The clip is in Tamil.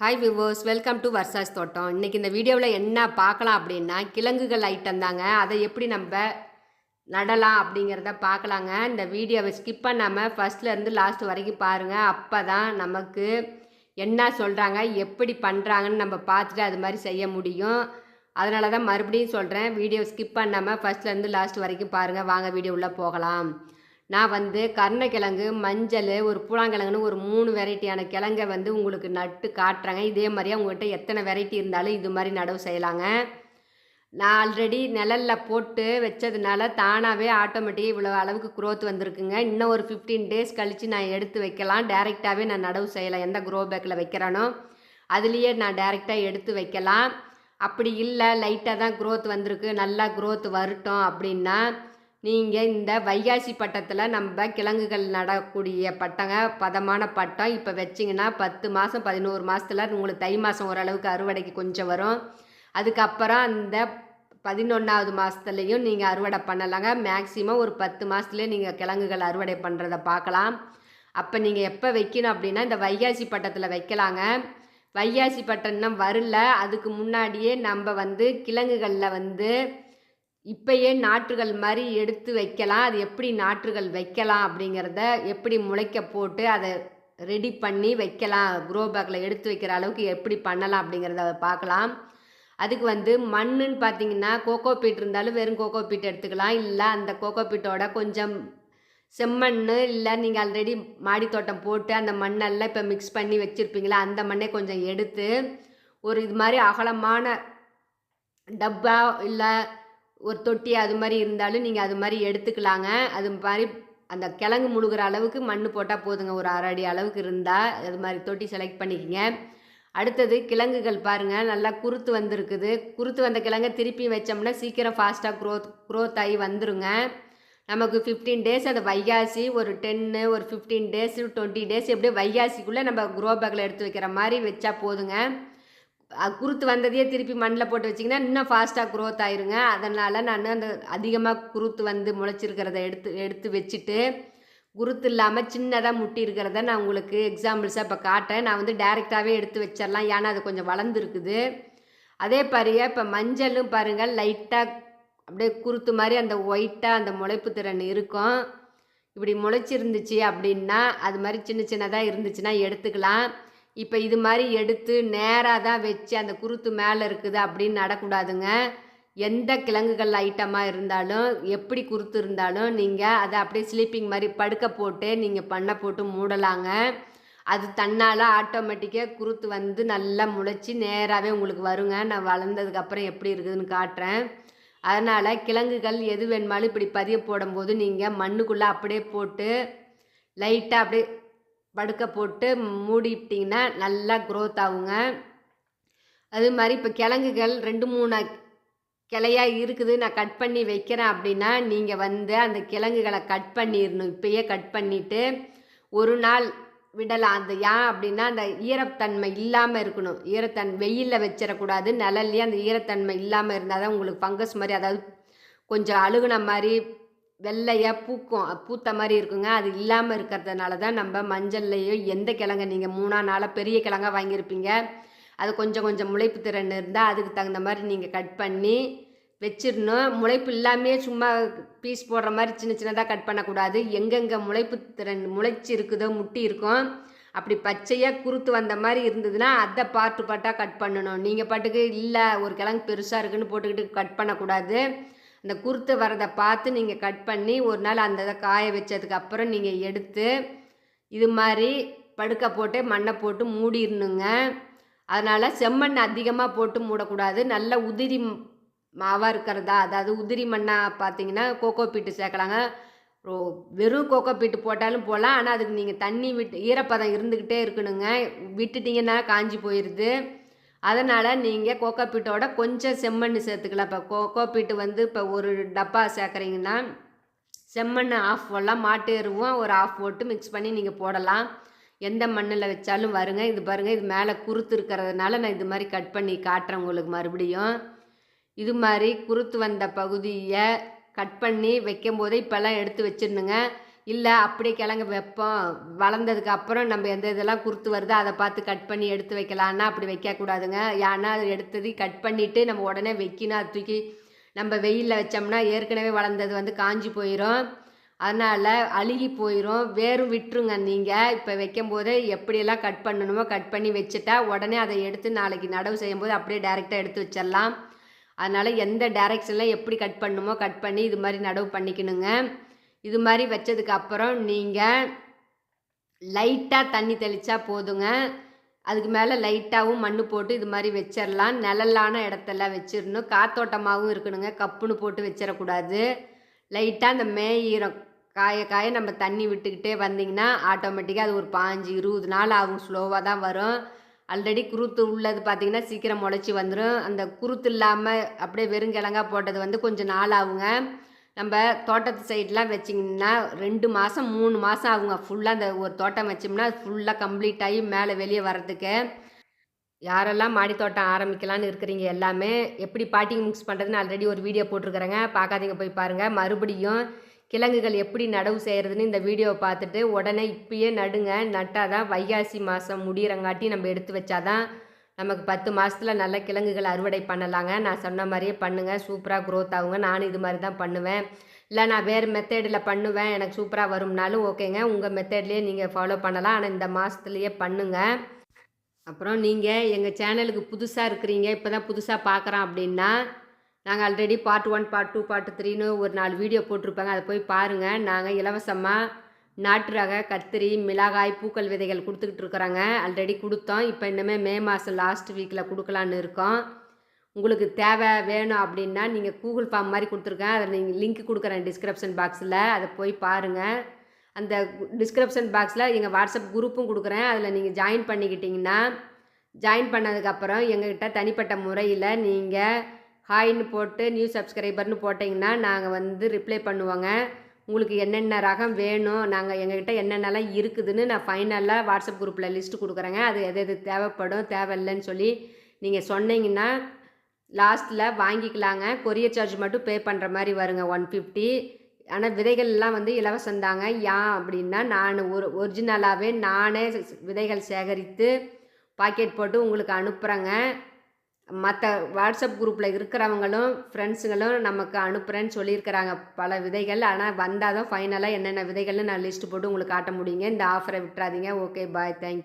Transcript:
Hi viewers welcome to Varsha's தோட்டம் இன்றைக்கி இந்த வீடியோவில் என்ன பார்க்கலாம் அப்படின்னா கிழங்குகள் ஐட்டம் தாங்க. அதை எப்படி நம்ம நடலாம் அப்படிங்கிறத பார்க்கலாங்க. இந்த வீடியோவை ஸ்கிப் பண்ணாமல் ஃபஸ்ட்லேருந்து லாஸ்ட் வரைக்கும் பாருங்கள் அப்போ தான் நமக்கு என்ன சொல்கிறாங்க எப்படி பண்ணுறாங்கன்னு நம்ம பார்த்துட்டு அது மாதிரி செய்ய முடியும். அதனால தான் மறுபடியும் சொல்கிறேன் வீடியோ ஸ்கிப் பண்ணாமல் ஃபஸ்ட்லேருந்து லாஸ்ட் வரைக்கும் பாருங்கள் வாங்க வீடியோ உள்ளே போகலாம். நான் வந்து கருணைக்கிழங்கு மஞ்சள் ஒரு பூலாங்கிழங்குன்னு ஒரு மூணு வெரைட்டியான கிழங்கை வந்து உங்களுக்கு நட்டு காட்டுறேங்க. இதே மாதிரியே உங்கள்கிட்ட எத்தனை வெரைட்டி இருந்தாலும் இது மாதிரி நடவு செய்யலாங்க. நான் ஆல்ரெடி நிழலில் போட்டு வச்சதுனால தானாகவே ஆட்டோமேட்டிக்காக இவ்வளோ அளவுக்கு க்ரோத் வந்திருக்குங்க. இன்னும் ஒரு ஃபிஃப்டீன் டேஸ் கழித்து நான் எடுத்து வைக்கலாம். டேரெக்டாகவே நான் நடவு செய்யலாம் எந்த க்ரோ பேக்கில் வைக்கிறேனோ அதுலேயே நான் டேரெக்டாக எடுத்து வைக்கலாம். அப்படி இல்லை லைட்டாக தான் க்ரோத் வந்திருக்கு. நல்லா க்ரோத் வரட்டும் அப்படின்னா நீங்கள் இந்த வைகாசி பட்டத்தில் நம்ம கிழங்குகள் நடக்கூடிய பட்டங்க பதமான பட்டம் இப்போ வச்சிங்கன்னா பத்து மாதம் பதினோரு மாதத்தில் உங்களுக்கு தை மாதம் ஓரளவுக்கு அறுவடைக்கு கொஞ்சம் வரும். அதுக்கப்புறம் அந்த பதினொன்றாவது மாதத்துலேயும் நீங்கள் அறுவடை பண்ணலாங்க. மேக்ஸிமம் ஒரு பத்து மாதத்துலேயே நீங்கள் கிழங்குகள் அறுவடை பண்ணுறத பார்க்கலாம். அப்போ நீங்கள் எப்போ வைக்கணும் அப்படின்னா இந்த வைகாசி பட்டத்தில் வைக்கலாங்க. வைகாசி பட்டம் இன்னும் வரல. அதுக்கு முன்னாடியே நம்ம வந்து கிழங்குகளில் வந்து இப்பயே நாற்றுகள் மாதிரி எடுத்து வைக்கலாம். அது எப்படி நாற்றுகள் வைக்கலாம் அப்படிங்கிறத எப்படி முளைக்க போட்டு அதை ரெடி பண்ணி வைக்கலாம். க்ரோ பேக்கில் எடுத்து வைக்கிற அளவுக்கு எப்படி பண்ணலாம் அப்படிங்கிறத பார்க்கலாம். அதுக்கு வந்து மண்ணுன்னு பார்த்தீங்கன்னா கோகோ பீட் இருந்தாலும் வெறும் கோகோ பீட் எடுத்துக்கலாம். இல்லை அந்த கோகோ பீட்டோட கொஞ்சம் செம்மண் இல்லை நீங்கள் ஆல்ரெடி மாடி தோட்டம் போட்டு அந்த மண்ணெல்லாம் இப்போ மிக்ஸ் பண்ணி வச்சுருப்பீங்களா? அந்த மண்ணை கொஞ்சம் எடுத்து ஒரு இது மாதிரி அகலமான டப்பா இல்லை ஒரு தொட்டி அது மாதிரி இருந்தாலும் நீங்கள் அது மாதிரி எடுத்துக்கலாங்க. அது மாதிரி அந்த கிழங்கு முழுகிற அளவுக்கு மண் போட்டால் போதுங்க. ஒரு அரை அடி அளவுக்கு இருந்தால் அது மாதிரி தொட்டி செலக்ட் பண்ணிக்கங்க. அடுத்தது கிழங்குகள் பாருங்கள் நல்லா குருத்து வந்திருக்குது. குருத்து வந்த கிழங்கை திருப்பி வச்சோம்னா சீக்கிரம் ஃபாஸ்ட்டாக க்ரோத் க்ரோத் ஆகி வந்துருங்க. நமக்கு ஃபிஃப்டீன் டேஸ் அது வைகாசி ஒரு டென்னு ஒரு ஃபிஃப்டீன் டேஸ் டுவெண்ட்டி டேஸ் எப்படியும் வைகாசிக்குள்ளே நம்ம க்ரோ பேக்கில் எடுத்து வைக்கிற மாதிரி வச்சா போதுங்க. குருத்து வந்ததையே திருப்பி மண்ணில் போட்டு வச்சிங்கன்னா இன்னும் ஃபாஸ்ட்டாக க்ரோத் ஆயிருங்க. அதனால் நான் அந்த அதிகமாக குருத்து வந்து முளைச்சிருக்கிறத எடுத்து எடுத்து வச்சுட்டு குருத்து இல்லாமல் சின்னதாக முட்டி இருக்கிறத நான் உங்களுக்கு எக்ஸாம்பிள்ஸாக இப்போ காட்டேன் நான் வந்து டேரெக்டாகவே எடுத்து வச்சிடலாம். ஏன்னா அது கொஞ்சம் வளர்ந்துருக்குது. அதே பாருங்க இப்போ மஞ்சளும் பாருங்கள் லைட்டாக அப்படியே குருத்து மாதிரி அந்த ஒயிட்டாக அந்த முளைப்பு திறன் இருக்கும். இப்படி முளைச்சிருந்துச்சு அப்படின்னா அது மாதிரி சின்ன சின்னதாக இருந்துச்சுன்னா எடுத்துக்கலாம். இப்போ இது மாதிரி எடுத்து நேராக தான் வச்சு அந்த குருத்து மேலே இருக்குது அப்படின்னு நடக்கூடாதுங்க. எந்த கிழங்குகள் ஐட்டமாக இருந்தாலும் எப்படி குருத்து இருந்தாலும் நீங்கள் அதை அப்படியே ஸ்லீப்பிங் மாதிரி படுக்க போட்டு நீங்கள் பண்ணை போட்டு மூடலாங்க. அது தன்னால் ஆட்டோமேட்டிக்காக குருத்து வந்து நல்லா முளைச்சி நேராகவே உங்களுக்கு வருங்க. நான் வளர்ந்ததுக்கப்புறம் எப்படி இருக்குதுன்னு காட்டுறேன். அதனால் கிழங்குகள் எது வேணுமாலும் இப்படி பதிய போடும்போது நீங்கள் மண்ணுக்குள்ளே அப்படியே போட்டு லைட்டாக அப்படியே படுக்க போட்டு மூடிட்டிங்கன்னா நல்லா க்ரோத் ஆகுங்க. அது மாதிரி இப்போ கிழங்குகள் ரெண்டு மூணு கிளையாக இருக்குது. நான் கட் பண்ணி வைக்கிறேன் அப்படின்னா நீங்கள் வந்து அந்த கிழங்குகளை கட் பண்ணிடணும். இப்போயே கட் பண்ணிவிட்டு ஒரு நாள் விடலாம். அந்த ஏன் அப்படின்னா அந்த ஈரத்தன்மை இல்லாமல் இருக்கணும். ஈரத்தன் வெயிலில் வச்சிடக்கூடாது. நிழல்லையே அந்த ஈரத்தன்மை இல்லாமல் இருந்தால் தான் உங்களுக்கு ஃபங்கஸ் மாதிரி அதாவது கொஞ்சம் அழுகுன மாதிரி வெள்ளையாக பூக்கும். பூத்த மாதிரி இருக்குங்க. அது இல்லாமல் இருக்கிறதுனால தான் நம்ம மஞ்சள்லையோ எந்த கிழங்க நீங்கள் மூணா நாளாக பெரிய கிழங்கா வாங்கியிருப்பீங்க. அது கொஞ்சம் கொஞ்சம் முளைப்பு திறன் இருந்தால் அதுக்கு தகுந்த மாதிரி நீங்கள் கட் பண்ணி வச்சிடணும் முளைப்பு இல்லாமே சும்மா பீஸ் போடுற மாதிரி சின்ன சின்னதாக கட் பண்ணக்கூடாது. எங்கெங்கே முளைப்பு திறன் முளைச்சி இருக்குதோ முட்டி இருக்கும் அப்படி பச்சையாக குருத்து வந்த மாதிரி இருந்ததுன்னா அதை பார்ட்டு பார்ட்டாக கட் பண்ணணும். நீங்கள் பாட்டுக்கு இல்லை ஒரு கிழங்கு பெருசாக இருக்குன்னு போட்டுக்கிட்டு கட் பண்ணக்கூடாது. அந்த குருத்து வரதை பார்த்து நீங்கள் கட் பண்ணி ஒரு நாள் அந்த இதை காய வச்சதுக்கப்புறம் நீங்கள் எடுத்து இது மாதிரி படுக்க போட்டு மண்ணை போட்டு மூடிடணுங்க. அதனால் செம்மண் அதிகமாக போட்டு மூடக்கூடாது. நல்ல உதிரி மாவாக இருக்கிறதா அதாவது உதிரி மண்ணாக பார்த்தீங்கன்னா கோகோ பீட்டு சேர்க்கலாங்க. வெறும் கோகோ பீட்டு போட்டாலும் போகலாம் ஆனால் அதுக்கு நீங்கள் தண்ணி விட்டு ஈரப்பதம் இருந்துக்கிட்டே இருக்கணுங்க. விட்டுட்டிங்கன்னா காஞ்சி போயிடுது அதனால் நீங்கள் கோக்கோ பீட்டோட கொஞ்சம் செம்மண் சேர்த்துக்கலாம். இப்போ கோகோ பீட்டு வந்து இப்போ ஒரு டப்பா சேர்க்குறீங்கன்னா செம்மண் ஆஃப் போடலாம் மாட்டு எருவும் ஒரு ஆஃப் போட்டு மிக்ஸ் பண்ணி நீங்கள் போடலாம். எந்த மண்ணில் வச்சாலும் வருங்க. இது பாருங்கள் இது மேலே குருத்து இருக்கிறதுனால நான் இது மாதிரி கட் பண்ணி காட்டுறேன் உங்களுக்கு மறுபடியும். இது மாதிரி குருத்து வந்த பகுதியை கட் பண்ணி வைக்கும் போதே இப்போல்லாம் எடுத்து வச்சிடணுங்க. இல்லை அப்படியே கிழங்கு வைப்போம். வளர்ந்ததுக்கு அப்புறம் நம்ம எந்த இதெல்லாம் குறுத்து வருதோ அதை பார்த்து கட் பண்ணி எடுத்து வைக்கலான்னா அப்படி வைக்கக்கூடாதுங்க ஏன்னா அது எடுத்தது கட் பண்ணிவிட்டு நம்ம உடனே வைக்கணும். அது தூக்கி நம்ம வெயிலில் வச்சோம்னா ஏற்கனவே வளர்ந்தது வந்து காஞ்சி போயிடும் அதனால் அழுகி போயிடும் வேரும் விட்டுருங்க நீங்கள் இப்போ வைக்கும் போதே எப்படியெல்லாம் கட் பண்ணணுமோ கட் பண்ணி வச்சுட்டா உடனே அதை எடுத்து நாளைக்கு நடவு செய்யும்போது அப்படியே டேரெக்டாக எடுத்து வச்சிடலாம் அதனால் எந்த டைரெக்ஷனில் எப்படி கட் பண்ணணுமோ கட் பண்ணி இது மாதிரி நடவு பண்ணிக்கணுங்க. இது மாதிரி வச்சதுக்கு அப்புறம் நீங்கள் லைட்டாக தண்ணி தெளித்தா போதுங்க. அதுக்கு மேலே லைட்டாகவும் மண் போட்டு இது மாதிரி வச்சிடலாம் நிழலான இடத்துல வச்சிடணும் காத்தோட்டமாகவும் இருக்கணுங்க. கப்புன்னு போட்டு வச்சிடக்கூடாது லைட்டாக அந்த மே ஈரம் காய காய நம்ம தண்ணி விட்டுக்கிட்டே வந்திங்கன்னா ஆட்டோமேட்டிக்காக அது ஒரு பாஞ்சு இருபது நாள் ஆகும். ஸ்லோவாக தான் வரும். ஆல்ரெடி குருத்து உள்ளது பார்த்திங்கன்னா சீக்கிரம் முளைச்சி வந்துடும் அந்த குருத்து இல்லாமல் அப்படியே வெறுங்கிழங்காக போட்டது வந்து கொஞ்சம் நாள் ஆகுங்க. நம்ம தோட்டத்து சைட்லாம் வச்சிங்கன்னா ரெண்டு மாதம் மூணு மாதம் ஆகுங்க. ஃபுல்லாக அந்த ஒரு தோட்டம் வச்சோம்னா ஃபுல்லாக கம்ப்ளீட் ஆகி மேலே வெளியே வர்றதுக்கு. யாரெல்லாம் மாடி தோட்டம் ஆரம்பிக்கலான்னு இருக்கிறீங்க எல்லாமே எப்படி பாட்டிங் மிக்ஸ் பண்ணுறதுன்னு ஆல்ரெடி ஒரு வீடியோ போட்டிருக்கிறேங்க. பார்க்காதீங்க போய் பாருங்கள் மறுபடியும் கிழங்குகள் எப்படி நடவு செய்கிறதுன்னு இந்த வீடியோவை பார்த்துட்டு உடனே இப்பயே நடுங்க நட்டால் தான் வைகாசி மாதம் முடிகிறங்காட்டி நம்ம எடுத்து வச்சாதான் நமக்கு பத்து மாதத்தில் நல்ல கிழங்குகள் அறுவடை பண்ணலாங்க. நான் சொன்ன மாதிரியே பண்ணுங்கள் சூப்பராக க்ரோத் ஆகுங்க. நானும் இது மாதிரி தான் பண்ணுவேன். இல்லை நான் வேறு மெத்தேடில் பண்ணுவேன். எனக்கு சூப்பராக வரும்னாலும் ஓகேங்க. உங்கள் மெத்தேட்லேயே நீங்கள் ஃபாலோ பண்ணலாம். ஆனால் இந்த மாதத்துலேயே பண்ணுங்கள் அப்புறம் நீங்கள் எங்கள் சேனலுக்கு புதுசாக இருக்கிறீங்க. இப்போ தான் புதுசாக பார்க்குறோம் அப்படின்னா நாங்கள் already part one part two part த்ரீன்னு ஒரு நாலு வீடியோ போட்டிருப்பாங்க. அதை போய் பாருங்கள் நாங்கள் இலவசமாக நாட்டு ரக கத்திரி மிளகாய் பூக்கள் விதைகள் கொடுத்துக்கிட்டு இருக்கிறாங்க. ஆல்ரெடி கொடுத்தோம். இப்போ இன்னுமே மே மாதம் லாஸ்ட் வீக்கில் கொடுக்கலான்னு இருக்கோம். உங்களுக்கு தேவை வேணும் அப்படின்னா நீங்கள் கூகுள் ஃபார்ம் மாதிரி கொடுத்துருக்கேன் அதில் நீங்கள் லிங்க் கொடுக்குறேன் டிஸ்கிரிப்ஷன் பாக்ஸில் அதை போய் பாருங்கள் அந்த டிஸ்கிரிப்ஷன் பாக்ஸில் எங்கள் வாட்ஸ்அப் குரூப்பும் கொடுக்குறேன். அதில் நீங்கள் ஜாயின் பண்ணிக்கிட்டிங்கன்னா ஜாயின் பண்ணதுக்கப்புறம் எங்ககிட்ட தனிப்பட்ட முறையில் நீங்கள் ஹாய்னு போட்டு நியூ சப்ஸ்கிரைபர்னு போட்டிங்கன்னா நாங்கள் வந்து ரிப்ளை பண்ணுவோங்க. உங்களுக்கு என்னென்ன ரகம் வேணும் நாங்கள் எங்ககிட்ட என்னென்னலாம் இருக்குதுன்னு நான் ஃபைனலாக வாட்ஸ்அப் குரூப்பில் லிஸ்ட்டு கொடுக்குறேங்க. அது எது எது தேவைப்படும் தேவையில்லைன்னு சொல்லி நீங்கள் சொன்னீங்கன்னா லாஸ்ட்டில் வாங்கிக்கலாங்க. கொரியர் சார்ஜ் மட்டும் பே பண்ணுற மாதிரி வருங்க ஒன் ஃபிஃப்டி ஆனால் விதைகள்லாம் வந்து இலவசந்தாங்க ஏன் அப்படின்னா நான் ஒரு ஒரிஜினலாகவே நானே விதைகள் சேகரித்து பாக்கெட் போட்டு உங்களுக்கு அனுப்புகிறேங்க மற்ற வாட்ஸ்அப் குரூப்பில் இருக்கிறவங்களும் ஃப்ரெண்ட்ஸுங்களும் நமக்கு அனுப்புகிறேன்னு சொல்லியிருக்கிறாங்க பல விதைகள். ஆனால் வந்தால் தான் ஃபைனலாக என்னென்ன விதைகள்னு நான் லிஸ்ட்டு போட்டு உங்களுக்கு காட்ட முடியுங்க. இந்த ஆஃபரை விட்டுறாதீங்க. Okay bye thank you